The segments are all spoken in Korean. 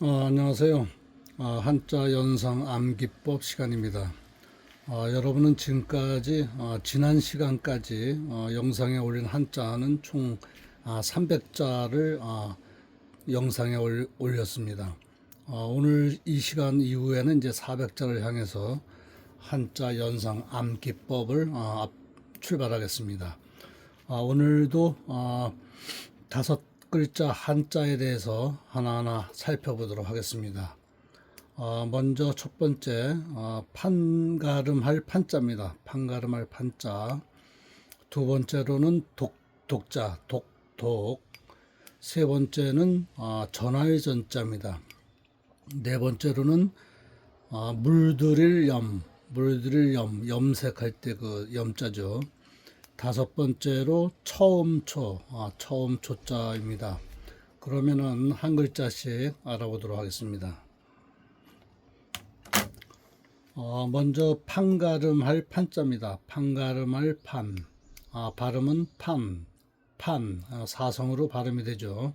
어, 안녕하세요. 어, 한자 연상 암기법 시간입니다. 어, 여러분은 지금까지 어, 지난 시간까지 어, 영상에 올린 한자는 총 아, 300자를 영상에 올, 올렸습니다. 어, 오늘 이 시간 이후에는 이제 400자를 향해서 한자 연상 암기법을 어, 앞- 출발하겠습니다. 아, 오늘도 아, 다섯 글자 한자에 대해서 하나하나 살펴보도록 하겠습니다. 어, 먼저 첫 번째 어, 판가름할 판자입니다. 판가름할 판자. 두 번째로는 독, 독자, 독, 독. 세 번째는 어, 전할 전자입니다. 네 번째로는 어, 물들일 염, 물들일 염, 염색할 때 그 염자죠. 다섯 번째로 처음초, 아, 처음초자입니다. 그러면은 한 글자씩 알아보도록 하겠습니다. 어, 먼저 판가름할 판자입니다. 판가름할 판. 아, 발음은 판, 판, 아, 사성으로 발음이 되죠.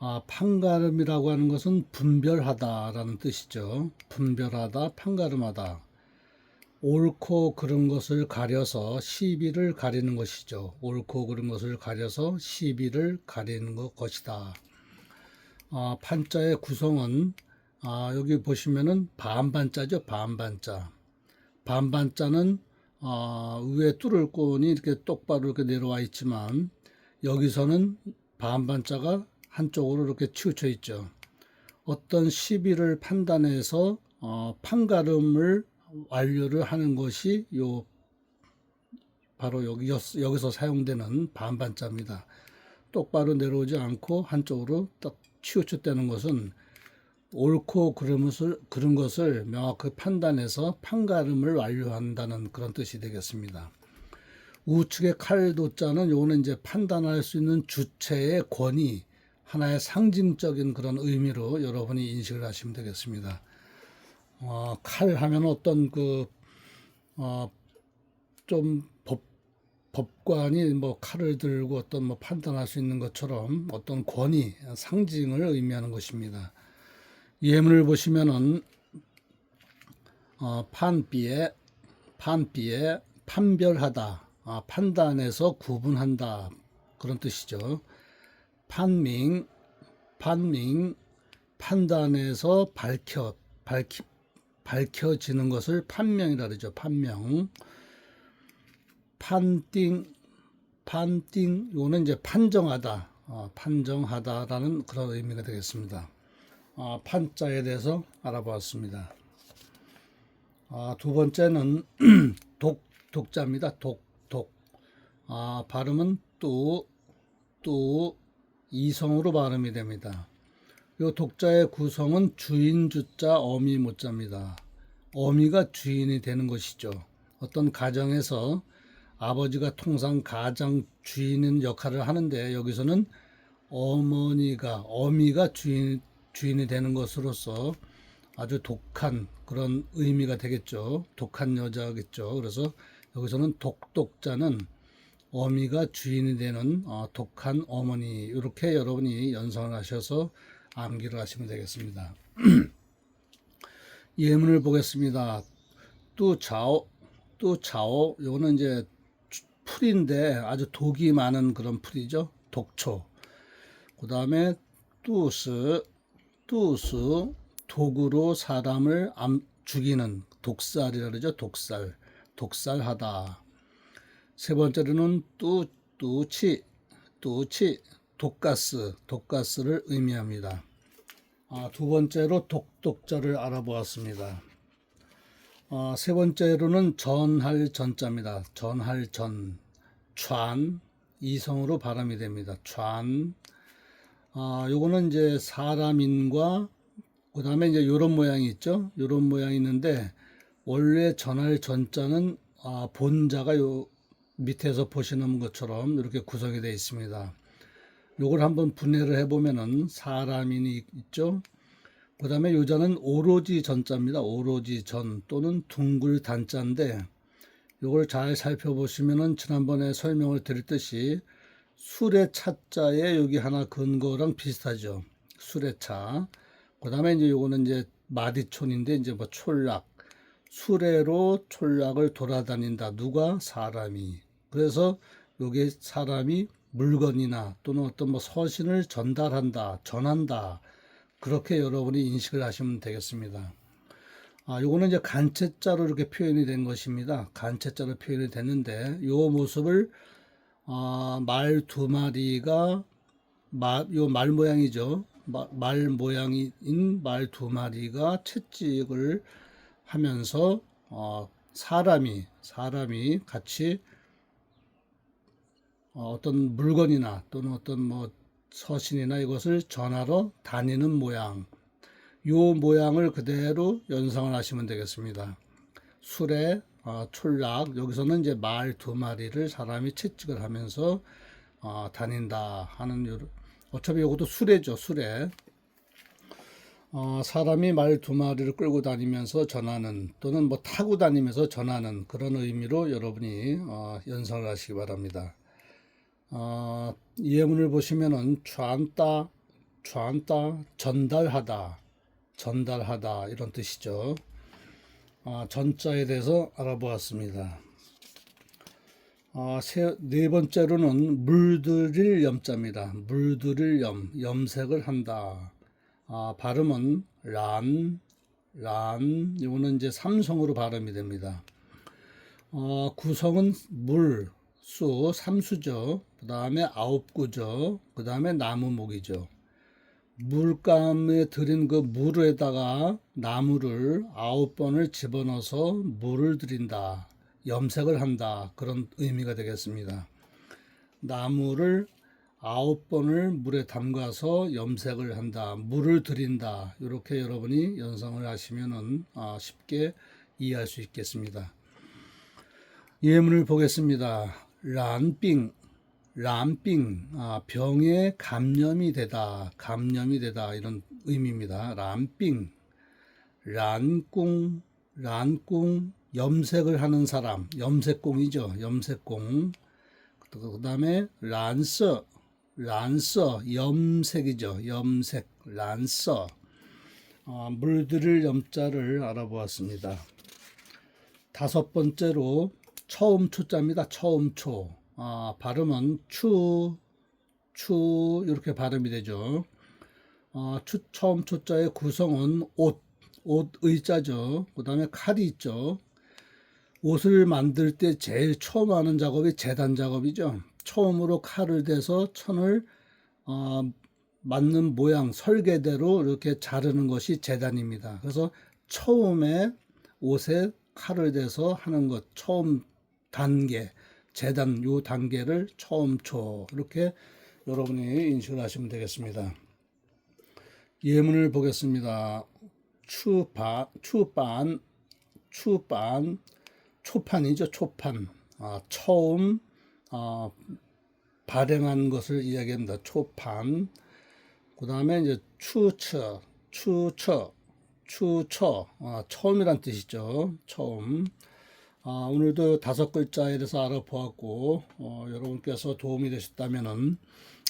아, 판가름이라고 하는 것은 분별하다라는 뜻이죠. 분별하다, 판가름하다. 옳고 그른 것을 가려서 시비를 가리는 것이죠. 옳고 그른 것을 가려서 시비를 가리는 것, 것이다. 아, 판자의 구성은 아, 여기 보시면은 반반자죠. 반반자. 반반자는 아, 위에 뚫을 꾼이 이렇게 똑바로 이렇게 내려와 있지만 여기서는 반반자가 한쪽으로 이렇게 치우쳐 있죠. 어떤 시비를 판단해서 어, 판가름을 완료를 하는 것이 요 바로 여기 여기서 사용되는 반반자입니다. 똑바로 내려오지 않고 한쪽으로 딱 치우쳤다는 것은 옳고 그른 것을 그런 것을 명확히 판단해서 판가름을 완료한다는 그런 뜻이 되겠습니다. 우측의 칼도자는 요거는 이제 판단할 수 있는 주체의 권위 하나의 상징적인 그런 의미로 여러분이 인식을 하시면 되겠습니다. 어, 칼 하면 어떤 그, 어, 좀 법, 법관이 뭐 칼을 들고 어떤 뭐 판단할 수 있는 것처럼 어떤 권위, 상징을 의미하는 것입니다. 예문을 보시면은, 어, 판비에, 판비에 판별하다, 아, 판단해서 구분한다. 그런 뜻이죠. 판밍, 판밍, 판단해서 밝혀, 밝히, 밝혀지는 것을 판명이라 그러죠. 판명. 판띵, 판띵, 요거는 이제 판정하다, 어, 판정하다라는 그런 의미가 되겠습니다. 어, 판자에 대해서 알아보았습니다. 아, 두 번째는 독, 독자입니다. 독, 독. 아, 발음은 또, 또, 이성으로 발음이 됩니다. 요 독자의 구성은 주인 주자 어미 모자입니다. 어미가 주인이 되는 것이죠. 어떤 가정에서 아버지가 통상 가장 주인인 역할을 하는데 여기서는 어머니가 어미가 주인 주인이 되는 것으로서 아주 독한 그런 의미가 되겠죠. 독한 여자겠죠. 그래서 여기서는 독독자는 어미가 주인이 되는 어, 독한 어머니 이렇게 여러분이 연상을 하셔서 암기를 하시면 되겠습니다. 예문을 보겠습니다. 뚜자오, 뚜자오, 요거는 이제 풀인데 아주 독이 많은 그런 풀이죠. 독초. 그 다음에 뚜스, 뚜스, 독으로 사람을 암, 죽이는 독살이라 그러죠. 독살. 독살하다. 세 번째로는 뚜, 뚜치, 뚜치, 독가스, 독가스를 의미합니다. 아, 두 번째로 독독자를 알아보았습니다. 아, 세 번째로는 전할 전자입니다. 전할 전, 촨, 이성으로 발음이 됩니다. 촨. 아, 요거는 이제 사람인과 그 다음에 이제 요런 모양이 있죠. 요런 모양이 있는데 원래 전할 전자는 아, 본자가 요 밑에서 보시는 것처럼 이렇게 구성이 되어 있습니다. 요걸 한번 분해를 해보면은 사람인이 있죠. 그 다음에 요자는 오로지 전자입니다. 오로지 전 또는 둥글 단자인데 요걸 잘 살펴보시면은 지난번에 설명을 드렸듯이 술의 차자에 여기 하나 근거랑 비슷하죠. 술의 차. 그 다음에 이제 요거는 이제 마디촌인데 이제 뭐 촌락 수레로 촌락을 돌아다닌다. 누가 사람이. 그래서 요게 사람이 물건이나 또는 어떤 뭐 서신을 전달한다, 전한다. 그렇게 여러분이 인식을 하시면 되겠습니다. 아, 요거는 이제 간체자로 이렇게 표현이 된 것입니다. 간체자로 표현이 됐는데 요 모습을 아, 말 두 마리가 말, 요말 모양이죠. 마- 말 모양인 말 두 마리가 채찍을 하면서 어, 사람이 사람이 같이 어, 어떤 물건이나 또는 어떤 뭐 서신이나 이것을 전하러 다니는 모양. 요 모양을 그대로 연상을 하시면 되겠습니다. 술에 어, 촌락 여기서는 이제 말 두 마리를 사람이 채찍을 하면서 어, 다닌다 하는 요 어차피 이것도 수레죠 수레 어, 사람이 말 두 마리를 끌고 다니면서 전하는 또는 뭐 타고 다니면서 전하는 그런 의미로 여러분이 어, 연상을 하시기 바랍니다. 어, 예문을 보시면은 좌안다, 좌안다, 전달하다, 전달하다 이런 뜻이죠. 아, 전자에 대해서 알아보았습니다. 아, 세, 네 번째로는 물들일 염자입니다. 물들일 염, 염색을 한다. 아, 발음은 란, 란, 이거는 이제 삼성으로 발음이 됩니다. 어, 구성은 물, 수, 삼수죠. 그 다음에 아홉구죠. 그 다음에 나무목이죠. 물감에 들인 그 물에다가 나무를 아홉 번을 집어넣어서 물을 들인다. 염색을 한다. 그런 의미가 되겠습니다. 나무를 아홉 번을 물에 담가서 염색을 한다. 물을 들인다. 이렇게 여러분이 연상을 하시면은 아, 쉽게 이해할 수 있겠습니다. 예문을 보겠습니다. 란빙, 란빙, 아, 병에 감염이 되다, 감염이 되다 이런 의미입니다. 란빙, 란꿍, 란꿍, 염색을 하는 사람, 염색공이죠. 염색공. 그 다음에 란서, 란서, 염색이죠. 염색, 란서. 아, 물들을 염자를 알아보았습니다. 다섯 번째로 처음 초자입니다. 처음 초. 아, 발음은 추, 추 이렇게 발음이 되죠. 아, 추 처음 초자의 구성은 옷, 옷 의자죠. 그 다음에 칼이 있죠. 옷을 만들 때 제일 처음 하는 작업이 재단 작업이죠. 처음으로 칼을 대서 천을 어, 맞는 모양 설계대로 이렇게 자르는 것이 재단입니다. 그래서 처음에 옷에 칼을 대서 하는 것 처음 단계 재단 요 단계를 처음 초 이렇게 여러분이 인식을 하시면 되겠습니다. 예문을 보겠습니다. 추바 추반 추반 초판이죠 초판 아, 처음 아, 발행한 것을 이야기합니다. 초판 그 다음에 이제 추처 추처 추처 아, 처음이란 뜻이죠. 처음 아, 오늘도 다섯 글자에 대해서 알아보았고 어, 여러분께서 도움이 되셨다면은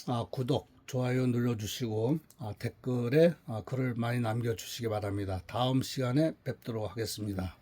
아, 구독, 좋아요 눌러주시고 아, 댓글에 아, 글을 많이 남겨주시기 바랍니다. 다음 시간에 뵙도록 하겠습니다.